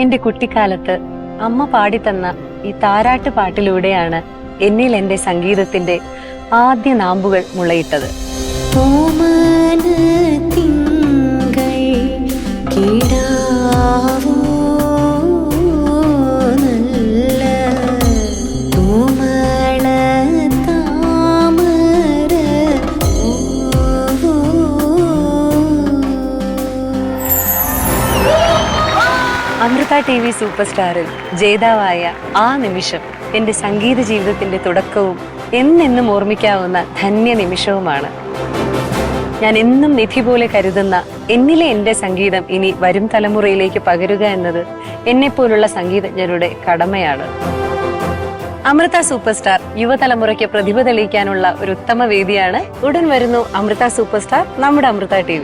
എന്റെ കുട്ടിക്കാലത്ത് അമ്മ പാടിത്തന്ന ഈ താരാട്ട് പാട്ടിലൂടെയാണ് എന്നിൽ എന്റെ സംഗീതത്തിന്റെ ആദ്യ നാമ്പുകൾ മുളയിട്ടത്. ഓമന അമൃത ടി വി സൂപ്പർ സ്റ്റാറിൽ ജേതാവായ ആ നിമിഷം എന്റെ സംഗീത ജീവിതത്തിന്റെ തുടക്കവും എന്നെന്നും ഓർമ്മിക്കാവുന്ന ധന്യ നിമിഷവുമാണ്. ഞാൻ എന്നും നിധി പോലെ കരുതുന്ന എന്നിലെ എന്റെ സംഗീതം ഇനി വരും തലമുറയിലേക്ക് പകരുക എന്നത് എന്നെപ്പോലുള്ള സംഗീതജ്ഞരുടെ കടമയാണ്. അമൃത സൂപ്പർ സ്റ്റാർ യുവതലമുറയ്ക്ക് പ്രതിഭ തെളിയിക്കാനുള്ള ഒരു ഉത്തമ വേദിയാണ് ഉടൻ വരുന്നു അമൃത സൂപ്പർ സ്റ്റാർ നമ്മുടെ അമൃത ടി